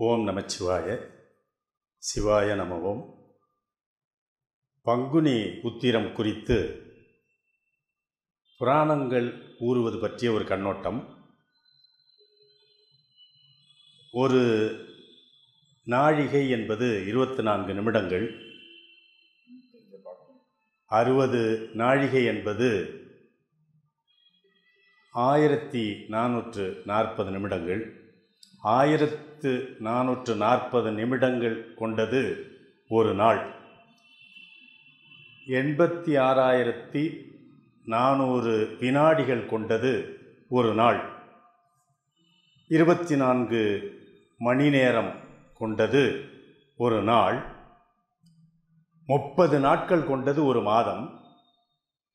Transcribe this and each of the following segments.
ஓம் நமச்சிவாய சிவாய நமவோம். பங்குனி உத்திரம் குறித்து புராணங்கள் கூறுவது பற்றிய ஒரு கண்ணோட்டம். ஒரு நாழிகை என்பது இருபத்தி நான்கு நிமிடங்கள். அறுபது நாழிகை என்பது ஆயிரத்தி நானூற்று நாற்பது நிமிடங்கள். ஆயிரத்து நானூற்று நாற்பது நிமிடங்கள் கொண்டது ஒரு நாள். எண்பத்தி ஆறாயிரத்தி நானூறு வினாடிகள் கொண்டது ஒரு நாள். இருபத்தி நான்கு மணி நேரம் கொண்டது ஒரு நாள். முப்பது நாட்கள் கொண்டது ஒரு மாதம்.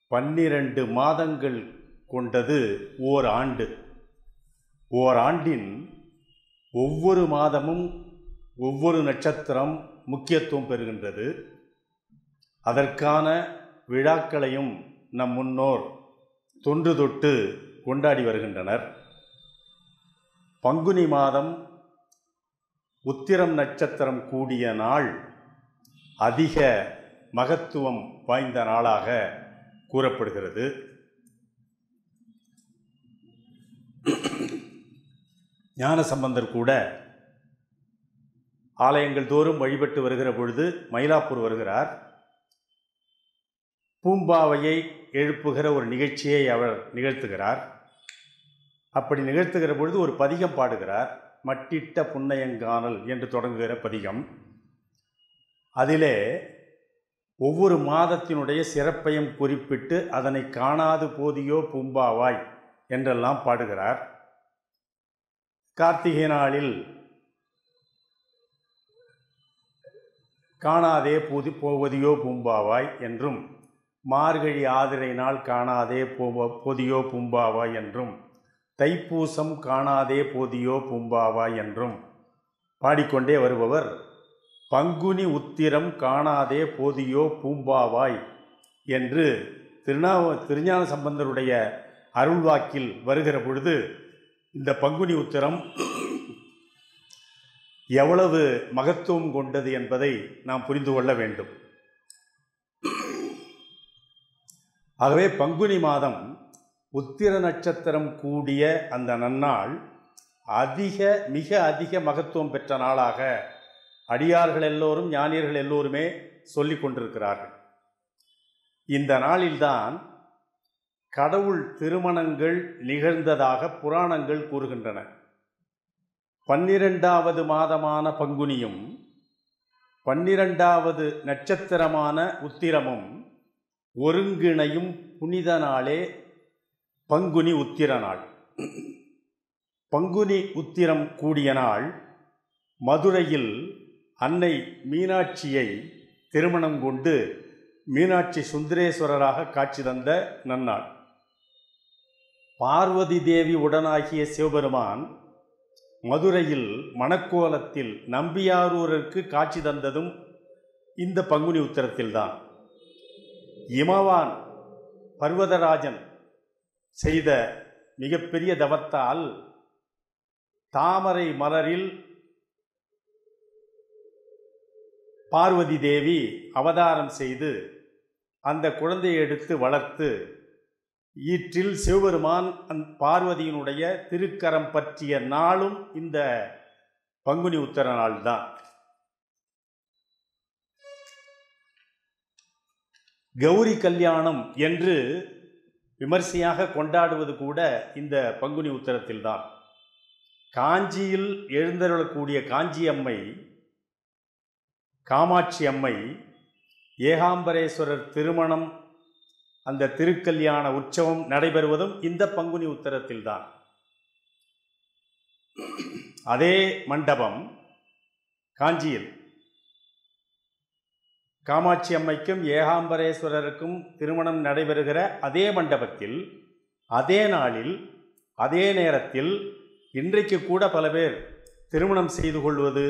பன்னிரண்டு மாதங்கள் கொண்டது ஓர் ஆண்டு. ஓராண்டின் ஒவ்வொரு மாதமும் ஒவ்வொரு நட்சத்திரம் முக்கியத்துவம் பெறுகின்றது. அதற்கான விழாக்களையும் நம் முன்னோர் தொன்று தொட்டு கொண்டாடி வருகின்றனர். பங்குனி மாதம் உத்திரம் நட்சத்திரம் கூடிய நாள் அதிக மகத்துவம் வாய்ந்த நாளாக கூறப்படுகிறது. ஞான சம்பந்தர் கூட ஆலயங்கள் தோறும் வழிபட்டு வருகிற பொழுது மயிலாப்பூர் வருகிறார். பூம்பாவையை எழுப்புகிற ஒரு நிகழ்ச்சியை அவர் நிகழ்த்துகிறார். அப்படி நிகழ்த்துகிற பொழுது ஒரு பதிகம் பாடுகிறார். மட்டிட்ட புன்னையங்கானல் என்று தொடங்குகிற பதிகம். அதிலே ஒவ்வொரு மாதத்தினுடைய சிறப்பையும் குறிப்பிட்டு அதனை காணாது போதியோ பூம்பாவாய் என்றெல்லாம் பாடுகிறார். கார்த்திகை நாளில் காணாதே பூதி போவதியோ பூம்பாவாய் என்றும் மார்கழி ஆதிரை நாள் காணாதே போவ போதியோ பூம்பாவாய் என்றும் தைப்பூசம் காணாதே போதியோ பூம்பாவாய் என்றும் பாடிக்கொண்டே வருபவர் பங்குனி உத்திரம் காணாதே போதியோ பூம்பாவாய் என்று திருநாவ திருஞான சம்பந்தருடைய அருள்வாக்கில் வருகிற பொழுது இந்த பங்குனி உத்திரம் எவ்வளவு மகத்துவம் கொண்டது என்பதை நாம் புரிந்து கொள்ள வேண்டும். ஆகவே பங்குனி மாதம் உத்திர நட்சத்திரம் கூடிய அந்த நன்னாள் அதிக மிக அதிக மகத்துவம் பெற்ற நாளாக அடியார்கள் எல்லோரும் ஞானியர்கள் எல்லோருமே சொல்லிக் கொண்டிருக்கிறார்கள். இந்த நாளில்தான் கடவுள் திருமணங்கள் நிகழ்ந்ததாக புராணங்கள் கூறுகின்றன. பன்னிரெண்டாவது மாதமான பங்குனியும் பன்னிரெண்டாவது நட்சத்திரமான உத்திரமும் ஒருங்கிணையும் புனித நாளே பங்குனி உத்திர நாள். பங்குனி உத்திரம் கூடிய நாள் மதுரையில் அன்னை மீனாட்சியை திருமணம் கொண்டு மீனாட்சி சுந்தரேஸ்வரராக காட்சி தந்த நன்னாள். பார்வதி தேவி உடனாகிய சிவபெருமான் மதுரையில் மணக்கோலத்தில் நம்பியாரூருக்கு காட்சி தந்ததும் இந்த பங்குனி உத்தரத்தில்தான். இமவான் பர்வதராஜன் செய்த மிகப்பெரிய தவத்தால் தாமரை மலரில் பார்வதி தேவி அவதாரம் செய்து அந்த குழந்தையை எடுத்து வளர்த்து ஈற்றில் சிவபெருமான் அந் பார்வதியினுடைய திருக்கரம் பற்றிய நாளும் இந்த பங்குனி உத்தர நாள் தான் கௌரி கல்யாணம் என்று விமர்சையாக கொண்டாடுவது கூட இந்த பங்குனி உத்தரத்தில்தான். காஞ்சியில் எழுந்தருளக்கூடிய காஞ்சி அம்மை காமாட்சி அம்மை ஏகாம்பரேஸ்வரர் திருமணம் அந்த திருக்கல்யாண உற்சவம் நடைபெறுவதும் இந்த பங்குனி உத்தரத்தில்தான். அதே மண்டபம் காஞ்சியில். காமாட்சி அம்மைக்கும் ஏகாம்பரேஸ்வரருக்கும் திருமணம் நடைபெறுகிற அதே மண்டபத்தில் அதே நாளில் அதே நேரத்தில் இன்றைக்கு கூட பல பேர் திருமணம் செய்து கொள்வது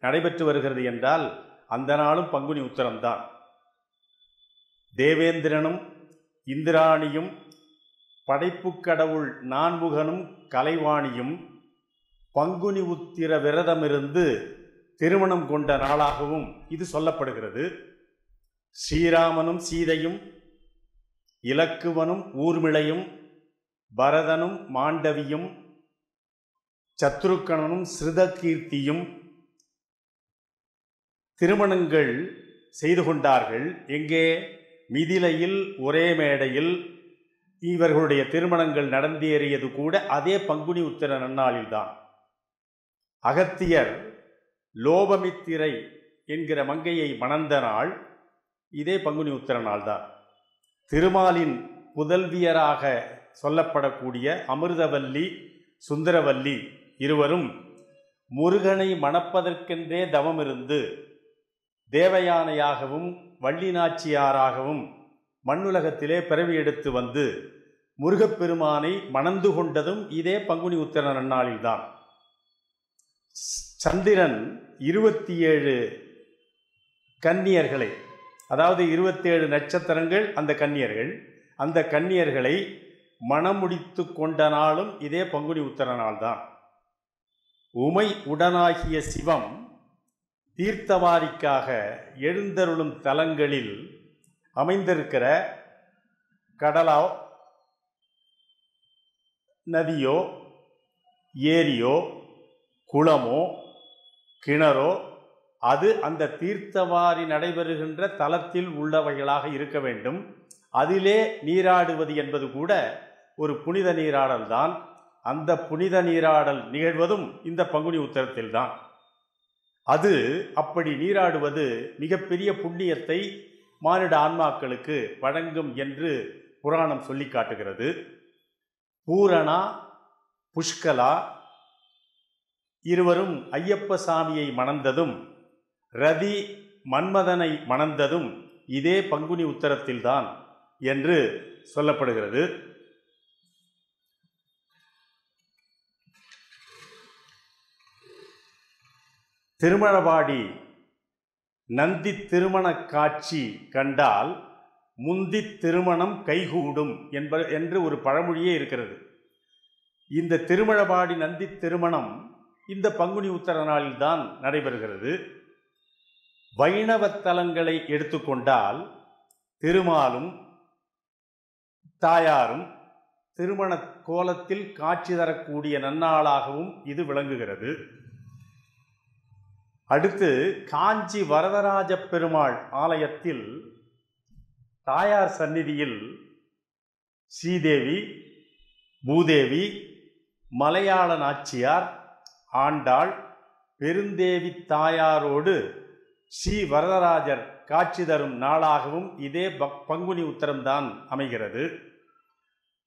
நடைபெற்று வருகிறது என்றால் அந்த நாளும் பங்குனி உத்தரம்தான். தேவேந்திரனும் இந்திராணியும் படைப்புக் கடவுள் நான்முகனும் கலைவாணியும் பங்குனி உத்திர விரதமிருந்து திருமணம் கொண்ட நாளாகவும் இது சொல்லப்படுகிறது. ஸ்ரீராமனும் சீதையும் இலக்குவனும் ஊர்மிளையும் பரதனும் மாண்டவியும் சத்ருக்கணனும் ஸ்ருதகீர்த்தியும் திருமணங்கள் செய்து கொண்டார்கள். எங்கே? மிதிலையில் ஒரே மேடையில் இவர்களுடைய திருமணங்கள் நடந்தேறியது கூட அதே பங்குனி உத்திர நன்னாளில்தான். அகத்தியர் லோபமித்திரை என்கிற மங்கையை மணந்த நாள் இதே பங்குனி உத்திர நாள்தான். திருமாலின் புதல்வியராக சொல்லப்படக்கூடிய அமிர்தவல்லி சுந்தரவல்லி இருவரும் முருகனை மணப்பதற்கென்றே தவமிருந்து தேவயானையாகவும் வள்ளி நாச்சியாராகவும் மண்ணுலகத்திலே பிறவி எடுத்து வந்து முருகப்பெருமானை மணந்து கொண்டதும் இதே பங்குனி உத்திர நன்னாளில்தான். சந்திரன் இருபத்தி ஏழு கன்னியர்களை அதாவது இருபத்தேழு நட்சத்திரங்கள் அந்த கன்னியர்கள் அந்த கன்னியர்களை மணமுடித்து கொண்ட நாளும் இதே பங்குனி உத்தர நாள்தான். உமை உடனாகிய சிவம் தீர்த்தவாரிக்காக எழுந்தருளும் தலங்களில் அமைந்திருக்கிற கடலோ நதியோ ஏரியோ குளமோ கிணறோ அது அந்த தீர்த்தவாரி நடைபெறுகின்ற தலத்தில் உள்ளவைகளாக இருக்க வேண்டும். அதிலே நீராடுவது என்பது கூட ஒரு புனித நீராடல் தான். அந்த புனித நீராடல் நிகழ்வதும் இந்த பங்குனி உத்தரத்தில்தான். அது அப்படி நீராடுவது மிகப்பெரிய புண்ணியத்தை மானிட ஆன்மாக்களுக்கு வழங்கும் என்று புராணம் சொல்லி காட்டுகிறது. பூரணா புஷ்கலா இருவரும் ஐயப்ப சாமியை மணந்ததும் ரதி மன்மதனை மணந்ததும் இதே பங்குனி உத்தரத்தில்தான் என்று சொல்லப்படுகிறது. திருமழபாடி நந்தி திருமண காட்சி கண்டால் முந்தி திருமணம் கைகூடும் என்ப என்று ஒரு பழமொழியே இருக்கிறது. இந்த திருமழபாடி நந்தி திருமணம் இந்த பங்குனி உத்தர நாளில்தான் நடைபெறுகிறது. வைணவ தலங்களை எடுத்துக்கொண்டால் திருமாலும் தாயாரும் திருமண கோலத்தில் காட்சி தரக்கூடிய நன்னாளாகவும் இது விளங்குகிறது. அடுத்து காஞ்சி வரதராஜ பெருமாள் ஆலயத்தில் தாயார் சந்நிதியில் ஸ்ரீதேவி பூதேவி மலையாள நாச்சியார் ஆண்டாள் பெருந்தேவி தாயாரோடு ஸ்ரீ வரதராஜர் காட்சி தரும் நாளாகவும் இதே பக்- பங்குனி உத்தரம்தான் அமைகிறது.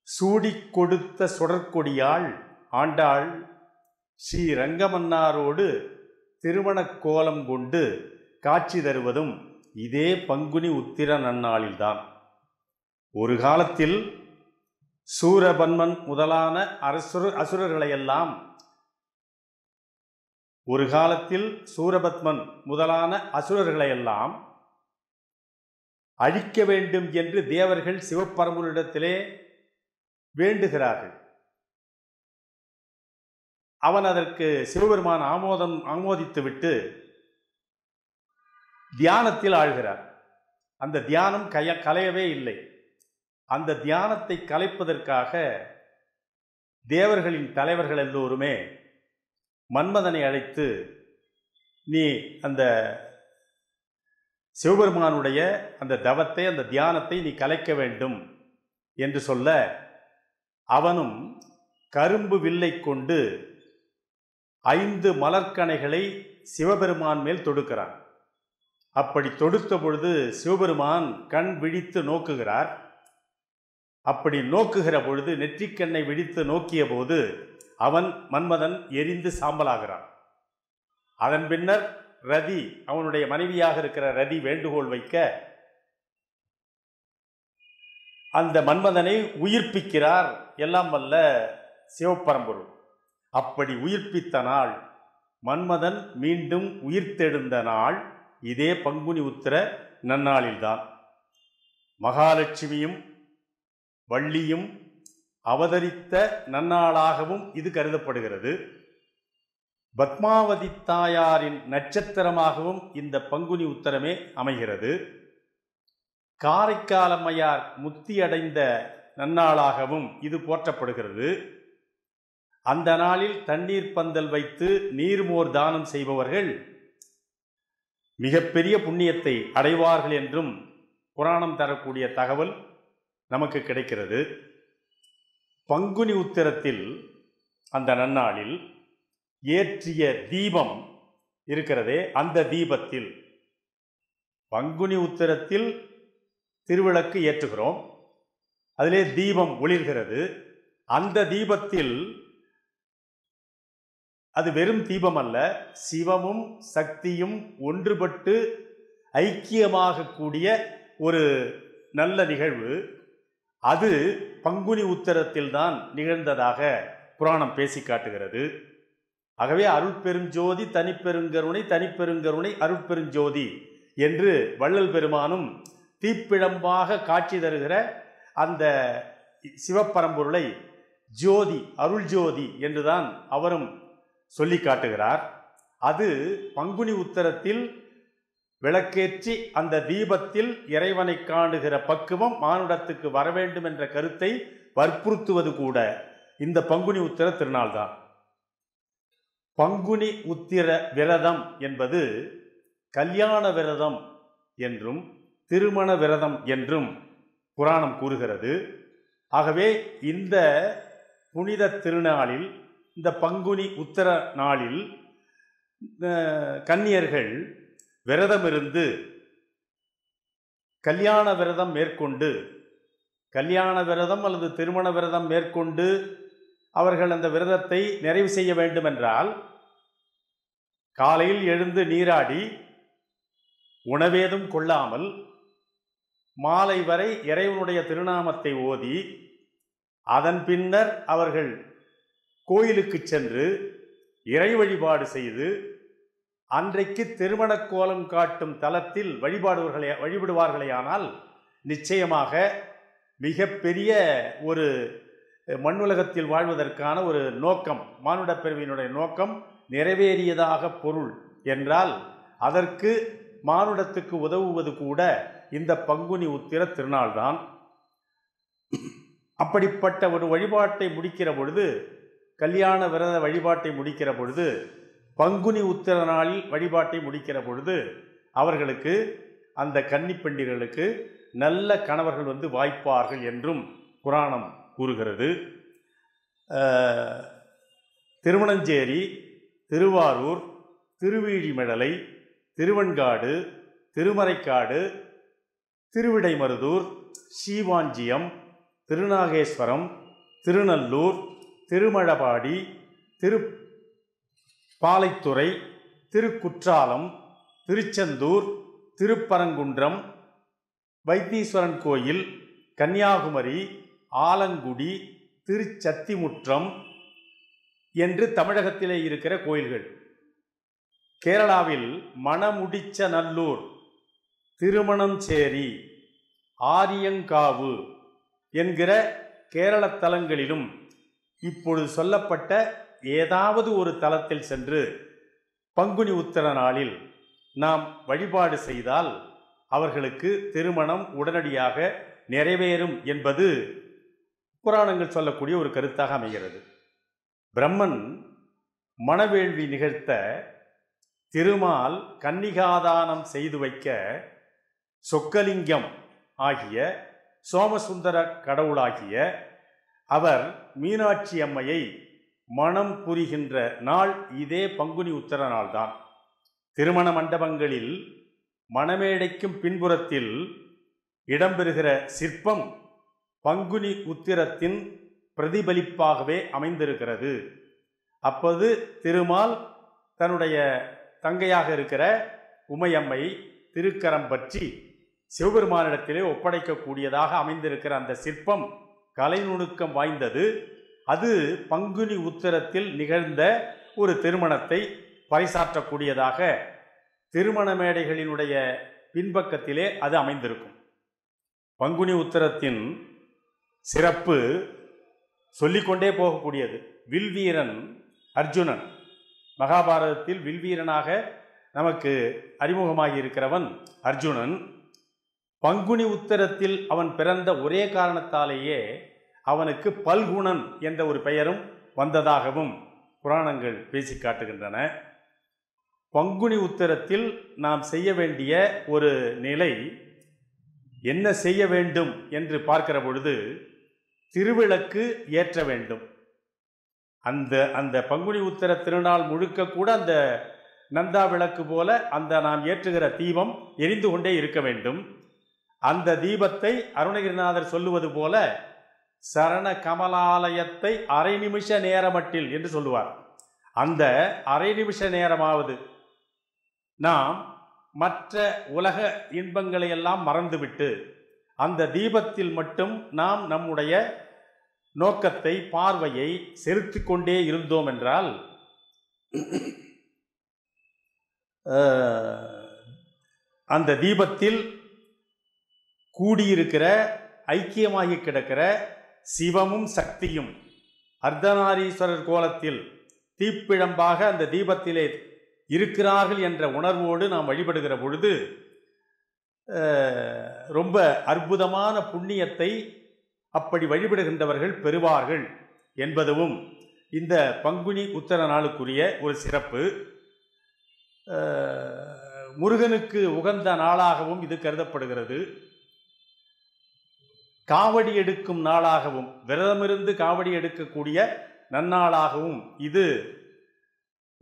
சூடிக் கொடுத்த சுடற்கொடியாள் ஆண்டாள் ஸ்ரீ ரங்கமன்னாரோடு திருமணக் கோலம் கொண்டு காட்சி தருவதும் இதே பங்குனி உத்திர நன்னாளில்தான். ஒரு காலத்தில் சூரபன்மன் முதலான அரசுர அசுரர்களையெல்லாம் ஒரு காலத்தில் சூரபத்மன் முதலான அசுரர்களையெல்லாம் அழிக்க வேண்டும் என்று தேவர்கள் சிவபரம்பரிடத்திலே வேண்டுகிறார்கள். அவன் அதற்கு சிவபெருமான் ஆமோதம் ஆமோதித்துவிட்டு தியானத்தில் ஆழ்கிறார். அந்த தியானம் கய கலையவே இல்லை. அந்த தியானத்தை கலைப்பதற்காக தேவர்களின் தலைவர்கள் எல்லோருமே மன்மதனை அழைத்து நீ அந்த சிவபெருமானுடைய அந்த தவத்தை அந்த தியானத்தை நீ கலைக்க வேண்டும் என்று சொல்ல அவனும் கரும்பு வில்லை கொண்டு ஐந்து மலர்க்கணைகளை சிவபெருமான் மேல் தொடுக்கிறான் அப்படி தொடுத்த பொழுது சிவபெருமான் கண் விழித்து நோக்குகிறார். அப்படி நோக்குகிற பொழுது நெற்றிக்கண்ணை விழித்து நோக்கிய போது அவன் மன்மதன் எரிந்து சாம்பலாகிறான். அதன் பின்னர் ரதி அவனுடைய மனைவியாக இருக்கிற ரதி வேண்டுகோள் வைக்க அந்த மன்மதனை உயிர்ப்பிக்கிறார். எல்லாம் வல்ல சிவப்பரம்பொருள். அப்படி உயிர்ப்பித்த நாள் மன்மதன் மீண்டும் உயிர்த்தெழுந்த நாள் இதே பங்குனி உத்திர நன்னாளில்தான். மகாலட்சுமியும் வள்ளியும் அவதரித்த நன்னாளாகவும் இது கருதப்படுகிறது. பத்மாவதி தாயாரின் நட்சத்திரமாகவும் இந்த பங்குனி உத்தரமே அமைகிறது. காரைக்காலம்மையார் முத்தியடைந்த நன்னாளாகவும் இது போற்றப்படுகிறது. அந்த நாளில் தண்ணீர் பந்தல் வைத்து நீர்மோர் தானம் செய்பவர்கள் மிகப்பெரிய புண்ணியத்தை அடைவார்கள் என்றும் புராணம் தரக்கூடிய தகவல் நமக்கு கிடைக்கிறது. பங்குனி உத்திரத்தில் அந்த நன்னாளில் ஏற்றிய தீபம் இருக்கிறதே அந்த தீபத்தில் பங்குனி உத்திரத்தில் திருவிளக்கு ஏற்றுகிறோம். அதிலே தீபம் ஒளிர்கிறது. அந்த தீபத்தில் அது வெறும் தீபம் அல்ல சிவமும் சக்தியும் ஒன்றுபட்டு ஐக்கியமாக கூடிய ஒரு நல்ல நிகழ்வு. அது பங்குனி உத்தரத்தில் தான் நிகழ்ந்ததாக புராணம் பேசி காட்டுகிறது. ஆகவே அருட்பெருஞ்சோதி தனிப்பெருங்கருணை தனிப்பெருங்கருணை அருட்பெருஞ்சோதி என்று வள்ளல் பெருமானும் தீப்பிழம்பாக காட்சி தருகிற அந்த சிவப்பரம்பொருளை ஜோதி அருள் ஜோதி என்றுதான் அவரும் சொல்லி காட்டுகிறார். அது பங்குனி உத்தரத்தில் விளக்கேற்றி அந்த தீபத்தில் இறைவனை காணுகிற பக்குவம் மானுடத்துக்கு வர வேண்டும் என்ற கருத்தை வற்புறுத்துவது கூட இந்த பங்குனி உத்திர திருநாள்தான் பங்குனி உத்திர விரதம் என்பது கல்யாண விரதம் என்றும் திருமண விரதம் என்றும் புராணம் கூறுகிறது. ஆகவே இந்த புனித திருநாளில் இந்த பங்குனி உத்தர நாளில் கன்னியர்கள் விரதம் இருந்து கல்யாண விரதம் மேற்கொண்டு கல்யாண விரதம் அல்லது திருமண விரதம் மேற்கொண்டு அவர்கள் அந்த விரதத்தை நிறைவு செய்ய வேண்டுமென்றால் காலையில் எழுந்து நீராடி உணவேதும் கொள்ளாமல் மாலை வரை இறைவனுடைய திருநாமத்தை ஓதி அதன் பின்னர் அவர்கள் கோயிலுக்கு சென்று இறை வழிபாடு செய்து அன்றைக்கு திருமணக் கோலம் காட்டும் தலத்தில் வழிபாடுவர்களே வழிபடுவார்களேயானால் நிச்சயமாக மிகப்பெரிய ஒரு மண்ணுலகத்தில் வாழ்வதற்கான ஒரு நோக்கம் மானுடப் பிறவியினுடைய நோக்கம் நிறைவேறியதாக பொருள் என்றால் அதற்கு மானுடத்துக்கு உதவுவது கூட இந்த பங்குனி உத்திர திருநாள்தான். அப்படிப்பட்ட ஒரு வழிபாட்டை முடிக்கிற பொழுது கல்யாண விரத வழிபாட்டை முடிக்கிற பொழுது பங்குனி உத்திர நாளில் வழிபாட்டை முடிக்கிற பொழுது அவர்களுக்கு அந்த கன்னிப்பெண்டிர்களுக்கு நல்ல கணவர்கள் வந்து வாய்ப்பார்கள் என்றும் புராணம் கூறுகிறது. அஹ், திருவாரூர் திருவீழிமிழலை திருவெண்காடு திருமறைக்காடு திருவிடைமருதூர் ஸ்ரீவாஞ்சியம் திருநாகேஸ்வரம் திருநல்லூர் திருமழபாடி திரு பாலைத்துறை திருக்குற்றாலம் திருச்செந்தூர் திருப்பரங்குன்றம் வைத்தீஸ்வரன் கோயில் கன்னியாகுமரி ஆலங்குடி திருச்சத்திமுற்றம் என்று தமிழகத்திலே இருக்கிற கோயில்கள். கேரளாவில் மணமுடிச்ச நல்லூர் திருமணஞ்சேரி ஆரியங்காவு என்கிற கேரள தலங்களிலும் இப்பொழுது சொல்லப்பட்ட ஏதாவது ஒரு தலத்தில் சென்று பங்குனி உத்தர நாளில் நாம் வழிபாடு செய்தால் அவர்களுக்கு திருமணம் உடனடியாக நிறைவேறும் என்பது புராணங்கள் சொல்லக்கூடிய ஒரு கருத்தாக அமைகிறது. பிரம்மன் மணவேள்வி நிகழ்த்த திருமால் கன்னிகாதானம் செய்து வைக்க சொக்கலிங்கம் ஆகிய சோமசுந்தர கடவுளாகிய அவர் மீனாட்சி அம்மையை மனம் புரிகின்ற நாள் இதே பங்குனி உத்தர நாள்தான். திருமண மண்டபங்களில் மணமேடைக்கும் பின்புறத்தில் இடம்பெறுகிற சிற்பம் பங்குனி உத்திரத்தின் பிரதிபலிப்பாகவே அமைந்திருக்கிறது. அப்போது திருமால் தன்னுடைய தங்கையாக இருக்கிற உமையம்மை திருக்கரம் பற்றி சிவபெருமானிடத்திலே ஒப்படைக்கக்கூடியதாக அமைந்திருக்கிற அந்த சிற்பம் கலை நுணுக்கம் வாய்ந்தது. அது பங்குனி உத்திரத்தில் நிகழ்ந்த ஒரு திருமணத்தை பறைசாற்றக்கூடியதாக திருமண மேடைகளினுடைய பின்பக்கத்திலே அது அமைந்திருக்கும். பங்குனி உத்திரத்தின் சிறப்பு சொல்லிக்கொண்டே போகக்கூடியது. வில்வீரன் அர்ஜுனன் மகாபாரதத்தில் வில்வீரனாக நமக்கு அறிமுகமாகி இருக்கிறவன் அர்ஜுனன். பங்குனி உத்தரத்தில் அவன் பிறந்த ஒரே காரணத்தாலேயே அவனுக்கு பல்குணன் என்ற ஒரு பெயரும் வந்ததாகவும் புராணங்கள் பேசி காட்டுகின்றன. பங்குனி உத்தரத்தில் நாம் செய்ய வேண்டிய ஒரு நிலை என்ன செய்ய வேண்டும் என்று பார்க்கிற பொழுது திருவிளக்கு ஏற்ற வேண்டும். அந்த அந்த பங்குனி உத்தர திருநாள் முழுக்க கூட அந்த நந்தா விளக்கு போல அந்த நாம் ஏற்றுகிற தீபம் எரிந்து கொண்டே இருக்க வேண்டும். அந்த தீபத்தை அருணகிரிநாதர் சொல்லுவது போல சரண கமலாலயத்தை அரை நிமிஷ நேரமட்டில் என்று சொல்லுவார். அந்த அரை நிமிஷ நேரமாவது நாம் மற்ற உலக இன்பங்களை எல்லாம் மறந்துவிட்டு அந்த தீபத்தில் மட்டும் நாம் நம்முடைய நோக்கத்தை பார்வையை செலுத்திக் கொண்டே இருந்தோம் என்றால் அந்த தீபத்தில் கூடியிருக்கிற ஐக்கியமாகி கிடக்கிற சிவமும் சக்தியும் அர்த்தநாரீஸ்வரர் கோலத்தில் தீப்பிழம்பாக அந்த தீபத்திலே இருக்கிறார்கள் என்ற உணர்வோடு நாம் வழிபடுகிற பொழுது ரொம்ப அற்புதமான புண்ணியத்தை அப்படி வழிபடுகின்றவர்கள் பெறுவார்கள் என்பதுவும் இந்த பங்குனி உத்தர நாளுக்குரிய ஒரு சிறப்பு. முருகனுக்கு உகந்த நாளாகவும் இது கருதப்படுகிறது. காவடி எடுக்கும் நாளாகவும் விரதமிருந்து காவடி எடுக்கக்கூடிய நன்னாளாகவும் இது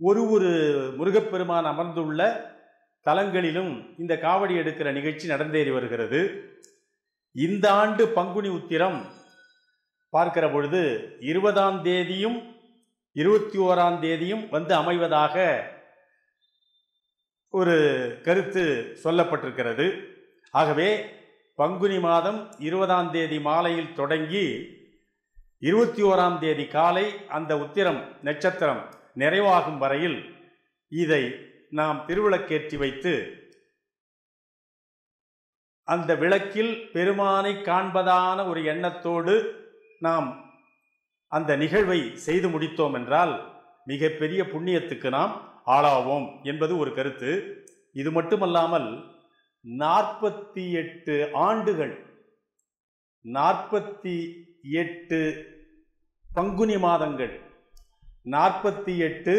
ஒரு ஒரு முருகப்பெருமான் அமர்ந்துள்ள தலங்களிலும் இந்த காவடி எடுக்கிற நிகழ்ச்சி நடந்தேறி வருகிறது. இந்த ஆண்டு பங்குனி உத்திரம் பார்க்கிற பொழுது இருபதாம் தேதியும் இருபத்தி ஓராம் தேதியும் வந்து அமைவதாக ஒரு கருத்து சொல்லப்பட்டிருக்கிறது. ஆகவே பங்குனி மாதம் இருபதாம் தேதி மாலையில் தொடங்கி இருபத்தி ஓராம் தேதி காலை அந்த உத்திரம் நட்சத்திரம் நிறைவாகும் வரையில் இதை நாம் திருவிளக்கேற்றி வைத்து அந்த விளக்கில் பெருமானை காண்பதான ஒரு எண்ணத்தோடு நாம் அந்த நிகழ்வை செய்து முடித்தோம் என்றால் மிகப்பெரிய புண்ணியத்துக்கு நாம் ஆளாவோம் என்பது ஒரு கருத்து. இது மட்டுமல்லாமல் நாற்பத்தி எட்டு ஆண்டுகள். நாற்பத்தி எட்டு பங்குனி மாதங்கள். நாற்பத்தி எட்டு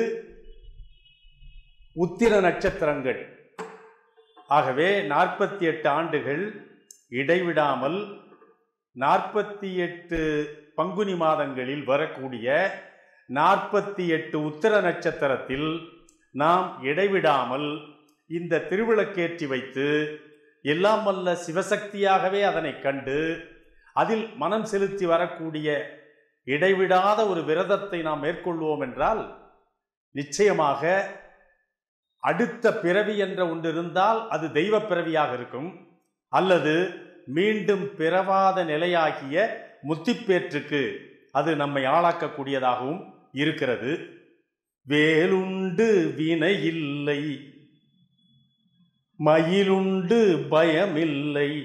உத்திர நட்சத்திரங்கள். ஆகவே நாற்பத்தி எட்டு ஆண்டுகள் இடைவிடாமல் நாற்பத்தி எட்டு பங்குனி மாதங்களில் வரக்கூடிய நாற்பத்தி எட்டு உத்திர நட்சத்திரத்தில் நாம் இடைவிடாமல் இந்த திருவிளக்கேற்றி வைத்து எல்லாம் வல்ல சிவசக்தியாகவே அதனை கண்டு அதில் மனம் செலுத்தி வரக்கூடிய இடைவிடாத ஒரு விரதத்தை நாம் மேற்கொள்வோம் என்றால் நிச்சயமாக அடுத்த பிறவி என்ற ஒன்று இருந்தால் அது தெய்வ பிறவியாக இருக்கும். அல்லது மீண்டும் பிறவாத நிலையாகிய முத்திப்பேற்றுக்கு அது நம்மை ஆளாக்கக்கூடியதாகவும் இருக்கிறது. வேலுண்டு வினை இல்லை. மயிலுண்டு பயமில்லை.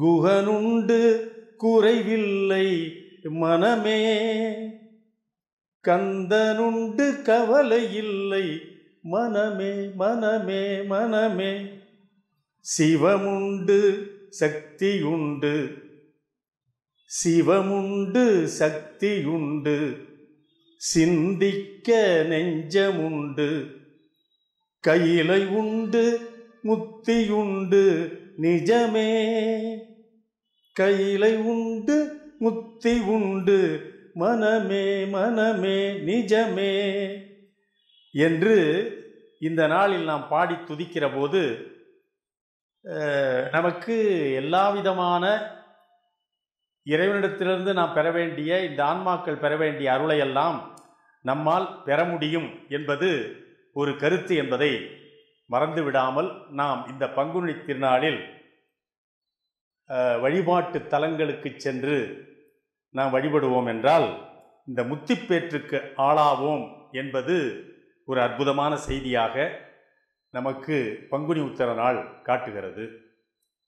குகனுண்டு குறைவில்லை மனமே. கந்தனுண்டு கவலை இல்லை மனமே மனமே மனமே. சிவமுண்டு சக்தியுண்டு. சிவமுண்டு சக்தியுண்டு. சிந்திக்க நெஞ்சமுண்டு. கையிலை உண்டு முத்தியுண்டு நிஜமே. கையிலை உண்டு முத்தி உண்டு மனமே மனமே நிஜமே. என்று இந்த நாளில் நாம் பாடி துதிக்கிற போது நமக்கு எல்லா விதமான இறைவனிடத்திலிருந்து நாம் பெற வேண்டிய இந்த ஆன்மாக்கள் பெற வேண்டிய அருளையெல்லாம் நம்மால் பெற முடியும் என்பது ஒரு கருத்து என்பதை மறந்து விடாமல் நாம் இந்த பங்குனி திருநாளில் வழிபாட்டு தலங்களுக்கு சென்று நாம் வழிபடுவோம் என்றால் இந்த முத்திப்பேற்றுக்கு ஆளாவோம் என்பது ஒரு அற்புதமான செய்தியாக நமக்கு பங்குனி உத்தர நாள் காட்டுகிறது.